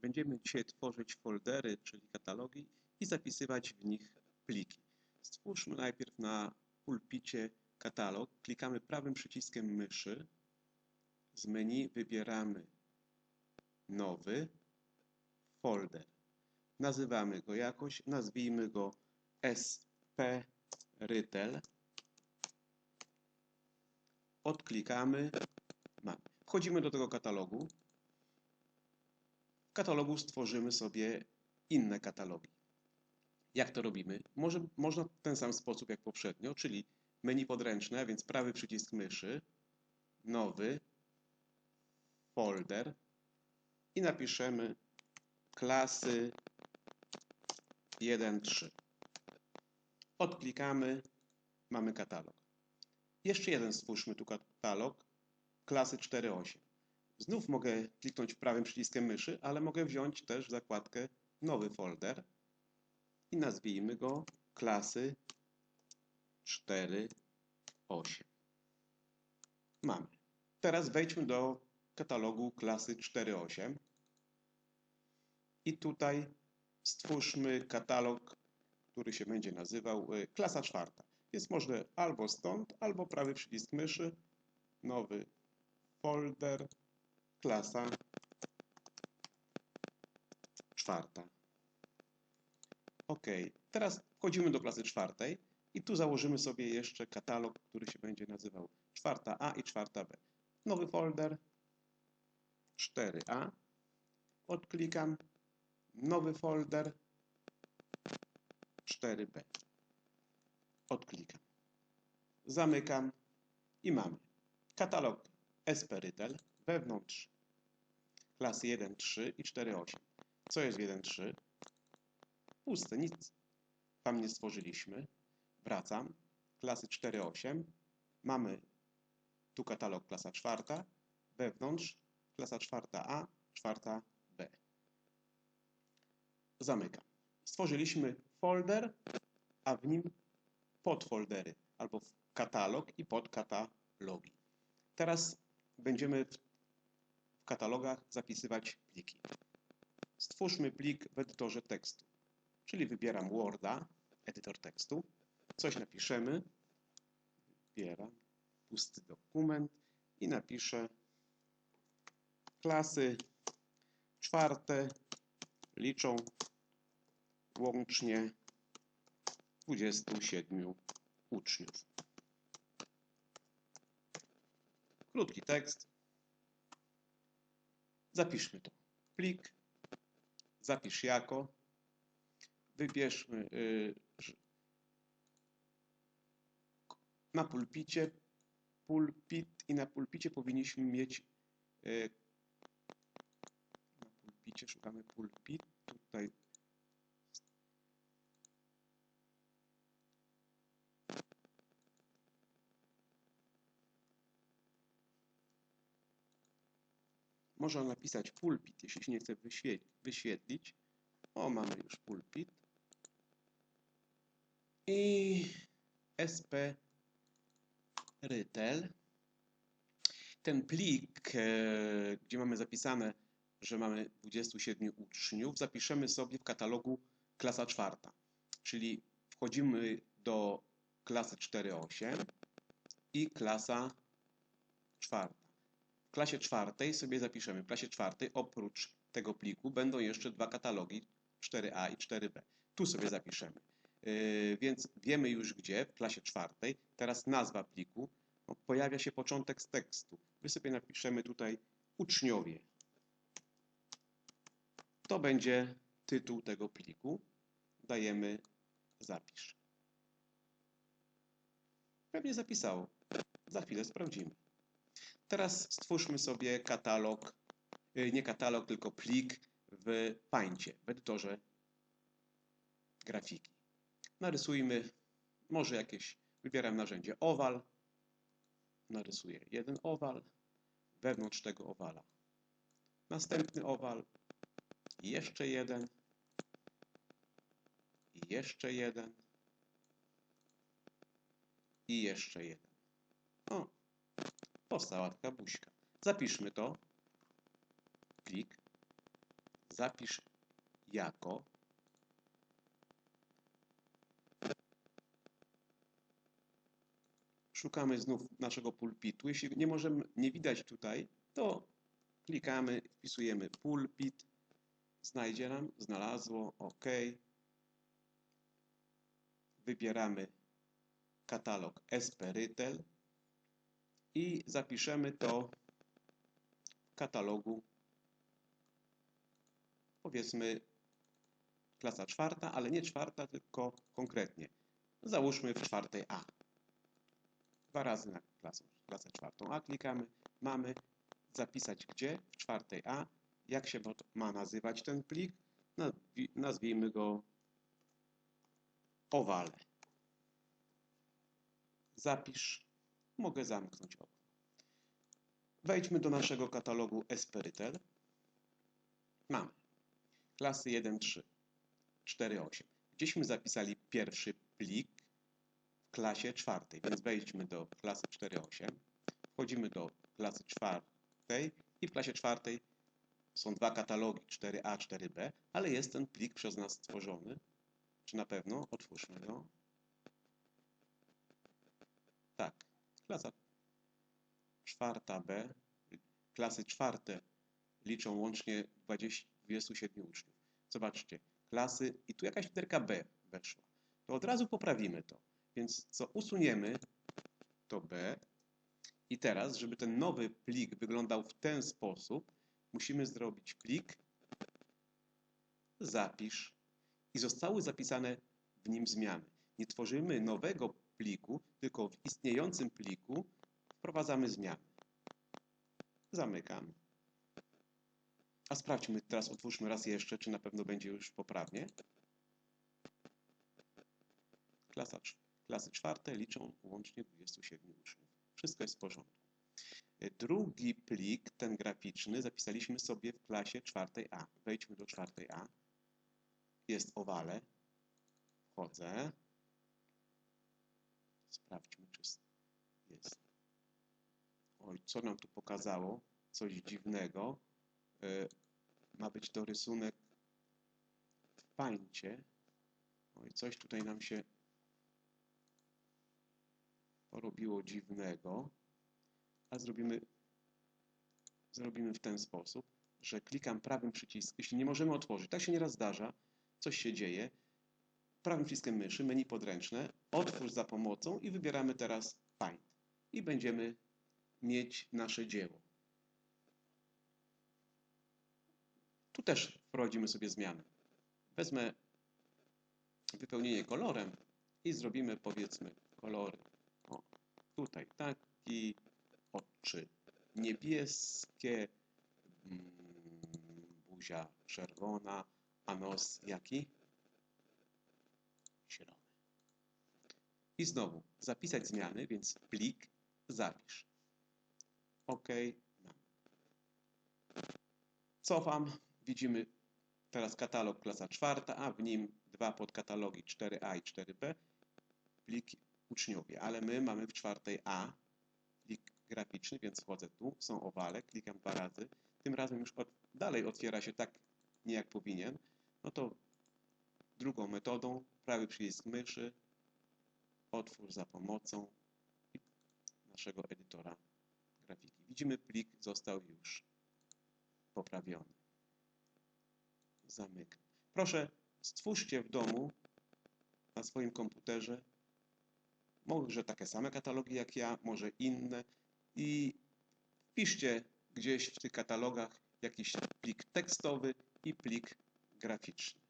Będziemy dzisiaj tworzyć foldery, czyli katalogi i zapisywać w nich pliki. Stwórzmy najpierw na pulpicie katalog. Klikamy prawym przyciskiem myszy. Z menu wybieramy nowy folder. Nazywamy go jakoś, nazwijmy go SP Rytel. Odklikamy. Wchodzimy do tego katalogu. Katalogu stworzymy sobie inne katalogi. Jak to robimy? Może, można w ten sam sposób jak poprzednio, czyli menu podręczne, więc prawy przycisk myszy, nowy, folder i napiszemy klasy 1.3. Odklikamy, mamy katalog. Jeszcze jeden stwórzmy tu katalog, klasy 4.8. Znów mogę kliknąć prawym przyciskiem myszy, ale mogę wziąć też zakładkę nowy folder i nazwijmy go klasy 4.8. Mamy. Teraz wejdźmy do katalogu klasy 4.8 i tutaj stwórzmy katalog, który się będzie nazywał y, klasa czwarta. Więc można albo stąd, albo prawy przycisk myszy, nowy folder, klasa czwarta. OK. Teraz wchodzimy do klasy czwartej i tu założymy sobie jeszcze katalog, który się będzie nazywał czwarta A i czwarta B. Nowy folder 4A. Odklikam. Nowy folder 4B. Odklikam. Zamykam i mamy katalog Esperytel wewnątrz klasy 1.3 i 4.8. Co jest w 1.3? Puste, nic tam nie stworzyliśmy. Wracam. Klasy 4.8. Mamy tu katalog klasa czwarta. Wewnątrz klasa czwarta A, czwarta B. Zamykam. Stworzyliśmy folder, a w nim podfoldery albo katalog i podkatalogi. Teraz będziemy w katalogach zapisywać pliki. Stwórzmy plik w edytorze tekstu, czyli wybieram Worda, edytor tekstu, coś napiszemy, wybieram pusty dokument i napiszę klasy czwarte liczą łącznie 27 uczniów. Krótki tekst. Zapiszmy to. Plik. Zapisz jako. Wybierzmy y, na pulpicie pulpit i na pulpicie powinniśmy mieć y, na pulpicie szukamy pulpit. Tutaj Można napisać pulpit, jeśli się nie chce wyświetlić. O, mamy już pulpit. I SP Rytel. Ten plik, e, gdzie mamy zapisane, że mamy 27 uczniów, zapiszemy sobie w katalogu klasa czwarta. Czyli wchodzimy do klasy 4.8 i klasa czwarta. W klasie czwartej sobie zapiszemy. W klasie czwartej oprócz tego pliku będą jeszcze dwa katalogi 4a i 4b. Tu sobie zapiszemy. Yy, więc wiemy już gdzie, w klasie czwartej. Teraz nazwa pliku. No, pojawia się początek z tekstu. My sobie napiszemy tutaj uczniowie. To będzie tytuł tego pliku. Dajemy zapisz. Pewnie zapisało. Za chwilę sprawdzimy. Teraz stwórzmy sobie katalog, y, nie katalog, tylko plik w Paincie, w edytorze grafiki. Narysujmy może jakieś, wybieram narzędzie owal, narysuję jeden owal, wewnątrz tego owala następny owal, jeszcze jeden, jeszcze jeden, i jeszcze jeden. O, powstała taka buźka. Zapiszmy to. Klik. zapisz jako Szukamy znów naszego pulpitu. Jeśli nie możemy, nie widać tutaj, to klikamy, wpisujemy pulpit, znajdzie nam, znalazło, OK. Wybieramy katalog Esperytel i zapiszemy to w katalogu powiedzmy klasa czwarta, ale nie czwarta, tylko konkretnie. Załóżmy w czwartej A. Dwa razy na klasę, klasę czwartą A klikamy. Mamy zapisać gdzie? W czwartej A. Jak się ma nazywać ten plik? Nazwi- Nazwijmy go owale. Zapisz. Mogę zamknąć okno. Wejdźmy do naszego katalogu Esperytel. Mamy klasy 1, 3, 4, 8. Gdzieśmy zapisali pierwszy plik w klasie czwartej, więc wejdźmy do klasy 4, 8. Wchodzimy do klasy czwartej i w klasie czwartej są dwa katalogi 4A, 4B, ale jest ten plik przez nas stworzony. Czy na pewno? Otwórzmy go. Tak, klasa czwarta B, klasy czwarte liczą łącznie 20, 27 uczniów. Zobaczcie, klasy i tu jakaś literka B weszła. To od razu poprawimy to. Więc co usuniemy, to B. I teraz, żeby ten nowy plik wyglądał w ten sposób, musimy zrobić plik, zapisz i zostały zapisane w nim zmiany. Nie tworzymy nowego pliku, tylko w istniejącym pliku wprowadzamy zmiany. Zamykamy. A sprawdźmy, teraz otwórzmy raz jeszcze, czy na pewno będzie już poprawnie. Klasa, klasy czwarte liczą łącznie 27 uczniów. Wszystko jest w porządku. Drugi plik, ten graficzny, zapisaliśmy sobie w klasie czwartej A. Wejdźmy do czwartej A. Jest owale. Wchodzę. Sprawdźmy, czy jest. Oj, co nam tu pokazało? Coś dziwnego. E, Ma być to rysunek w pańcie. Oj, coś tutaj nam się porobiło dziwnego. A zrobimy, zrobimy w ten sposób, że klikam prawym przyciskiem. Jeśli nie możemy otworzyć, tak się nieraz zdarza, coś się dzieje. Prawym przyciskiem myszy, menu podręczne, otwórz za pomocą i wybieramy teraz Paint. I będziemy mieć nasze dzieło. Tu też wprowadzimy sobie zmiany. Wezmę wypełnienie kolorem i zrobimy powiedzmy kolory. O, tutaj taki, oczy niebieskie, mm, buzia czerwona, a nos jaki? Zielony. I znowu zapisać zmiany, więc plik, zapisz. OK. Cofam. Widzimy teraz katalog klasa czwarta, a w nim dwa podkatalogi 4A i 4B, pliki uczniowie, ale my mamy w czwartej A plik graficzny, więc wchodzę tu, są owale, klikam dwa razy, tym razem już od, dalej otwiera się tak, nie jak powinien, no to drugą metodą, prawy przycisk myszy, otwórz za pomocą naszego edytora grafiki. Widzimy, plik został już poprawiony. Zamykam. Proszę, stwórzcie w domu na swoim komputerze może takie same katalogi jak ja, może inne i wpiszcie gdzieś w tych katalogach jakiś plik tekstowy i plik graficzny.